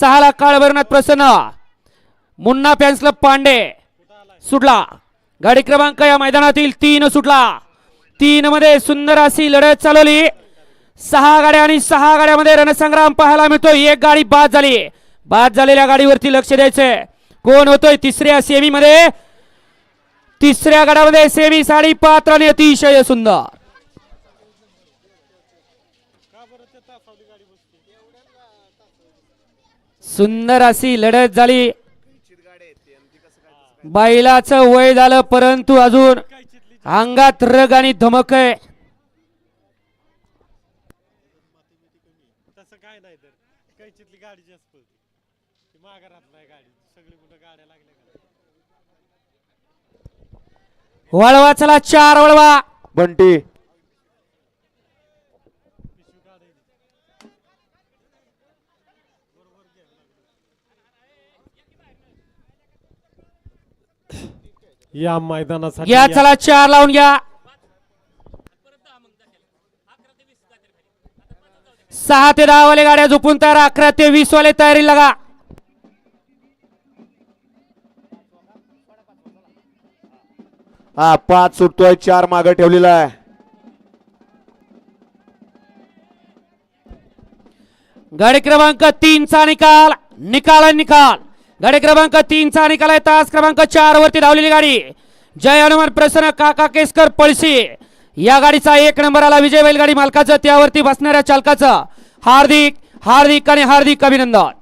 सहाला काळभरनाथ प्रसन्न. Munna fans club Pande सुटला. गाडी क्रमांक या मैदानातील तीन सुटला. तीन मध्ये सुंदर अशी लढत चालवली. सहा गाड्या आणि सहा गाड्यामध्ये रणसंग्राम पाहायला मिळतो एक गाडी बाद झाली. बाद झालेल्या गाडीवरती लक्ष द्यायचंय. कोण होतोय तिसऱ्या सेमी मध्ये तिसऱ्या गाड्यामध्ये सेमी साडी पात्र आणि अतिशय सुंदर. सुंदर अशी लढत झाली. बैलाचं वय झालं परंतु अजून अंगात रग आणि धमक आहे. तसं काय नाही तर. कैचितली गाडी जास्त पळते ती मागं राहत नाही गाडी. सगळी कुठं गाड्या लागल्या का? वळवा चला चार वळवा. बंटी. या मैदानासाठी घ्या चला चार लावून घ्या. सहा ते दहा वाले गाड्या झोपून तयार अकरा ते वीस वाले तयारी लागा. हा पाच सुटतोय चार मागे ठेवलेला आहे. गाडी क्रमांक तीनचा निकाल निकाल आणि निकाल. गाडी क्रमांक तीनचा निकाल आहे. तास क्रमांक चार वरती धावलेली गाडी. जय हनुमान प्रसन्न काका केसकर पळशी. या गाडीचा एक नंबर आला विजय बैलगाडी मालकाचं. त्यावरती बसणाऱ्या चालकाचं हार्दिक हार्दिक आणि हार्दिक अभिनंदन.